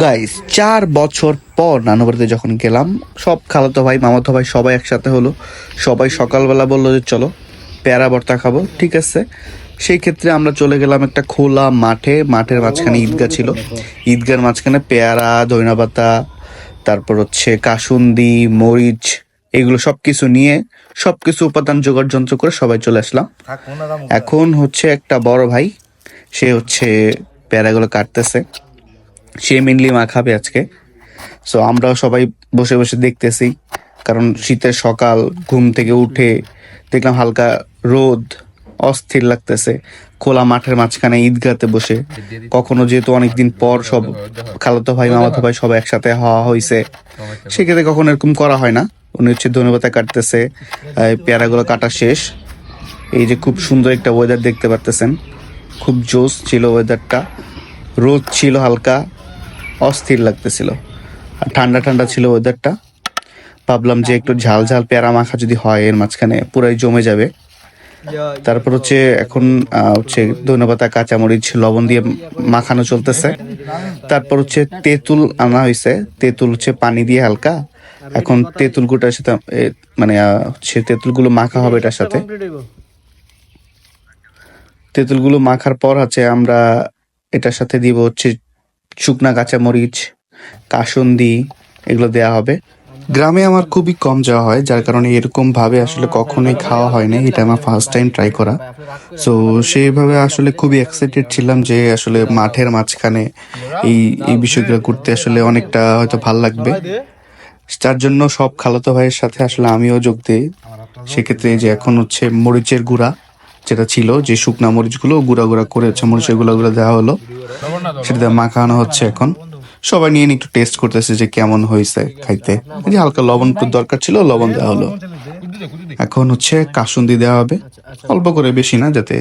Guys চার বছর পর নানু বাড়িতে যখন গেলাম সব খালাতো ভাই মামাতো ভাই সবাই একসাথে হলো। সবাই সকালবেলা বলল যে চলো প্যারা ভর্তা খাব। ঠিক আছে। সেই ক্ষেত্রে আমরা চলে গেলাম একটা খোলা মাঠে। মাঠের মাঝখানে ঈদগাহ ছিল। ঈদগার মাঝখানে পেয়ারা পাতা তারপর হচ্ছে কাসুন্দি মরিচ এগুলো সব কিছু নিয়ে সব কিছু উপাদান জোগাড় যন্ত্র করে সবাই চলে আসলাম। এখন হচ্ছে একটা বড় ভাই সে হচ্ছে প্যারাগুলো কাটতেছে। সে মেনলি মাখাবে আজকে। সো আমরাও সবাই বসে বসে দেখতেছি। কারণ শীতের সকাল, ঘুম থেকে উঠে দেখলাম হালকা রোদ, অস্থির লাগতেছে। খোলা মাঠের মাঝখানে ঈদগাতে বসে। কখনো যেহেতু অনেকদিন পর সব খালাতো ভাই, মামাতো ভাই সব একসাথে হওয়া হয়েছে সেক্ষেত্রে কখনো এরকম করা হয় না। উনি হচ্ছে ধন্যবাদ কাটতেছে পেয়ারাগুলো কাটা শেষ। এই যে খুব সুন্দর একটা ওয়েদার দেখতে পারতেছেন। খুব জোস ছিল ওয়েদারটা রোদ ছিল হালকা। অস্থির লাগতেছিল। আর ঠান্ডা ঠান্ডা ছিল ওয়েদারটা ভাবলাম যে একটু ঝাল ঝাল পেয়ারা মাখা যদি হয়, এর মাঝখানে পুরাই জমে যাবে। তারপর হচ্ছে এখন হচ্ছে ধনেপাতা, কাঁচামরিচ, লবণ দিয়ে মাখানো চলতেছে। তারপর হচ্ছে তেঁতুল আনা হয়েছে তেঁতুল হচ্ছে পানি দিয়ে হালকা। এখন তেঁতুল গুটার সাথে মানে হচ্ছে তেঁতুলগুলো মাখা হবে এটার সাথে। তেঁতুলগুলো মাখার পর হচ্ছে আমরা এটার সাথে দিব হচ্ছে শুকনা কাঁচামরিচ কাসন্দি, এগুলো দেয়া হবে। গ্রামে আমার খুবই কম যাওয়া হয়, যার কারণে এরকম ভাবে আসলে কখনোই খাওয়া হয়নি এটা আমার ফার্স্ট টাইম ট্রাই করা। সো সেইভাবে আসলে খুবই এক্সাইটেড ছিলাম যে আসলে মাঠের মাঝখানে এই এই বিষয়গুলো করতে আসলে অনেকটা হয়তো ভালো লাগবে। তার জন্য সব খালাতো ভাইয়ের সাথে আসলে আমিও যোগ দিই। সেক্ষেত্রে যে এখন হচ্ছে মরিচের গুঁড়া যেটা ছিল, যে শুকনা মরিচগুলো, গুঁড়া গুঁড়া করে হচ্ছে মরিচের গুঁড়া গুঁড়া দেওয়া হলো। সেটা মাখানো হচ্ছে এখন। সবাই নিয়ে একটু টেস্ট করতেছে যে কেমন হয়েছে খাইতে। যে হালকা লবণ দরকার ছিল, লবণ দেওয়া হলো। এখন হচ্ছে কাসুন্দি দেওয়া হবে। অল্প করে বেশি না, যাতে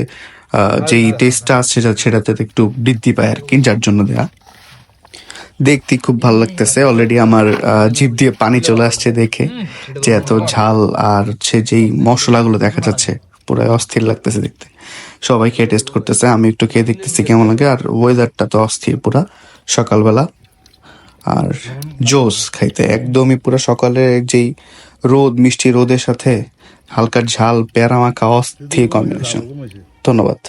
যেই টেস্টটা আছে সেটা একটু বৃদ্ধি পায় আর কি, যার জন্য দেয়া। দেখতে খুব ভালো লাগতেছে। অলরেডি আমার জিভ দিয়ে পানি চলে আসছে দেখে। যে এত ঝাল আর হচ্ছে যেই মশলাগুলো দেখা যাচ্ছে পুরো অস্থির লাগতেছে দেখতে। সবাই খেয়ে টেস্ট করতেছে, আমি একটু খেয়ে দেখতেছি কেমন লাগে। আর ওয়েদারটা তো অস্থির পুরা সকালবেলা। আর জোস খাইতে, একদমই পুরো সকালের যেই রোদ, মিষ্টি রোদের সাথে হালকা ঝাল, পেয়ারা মাখা, অস্থির কম্বিনেশন ধন্যবাদ।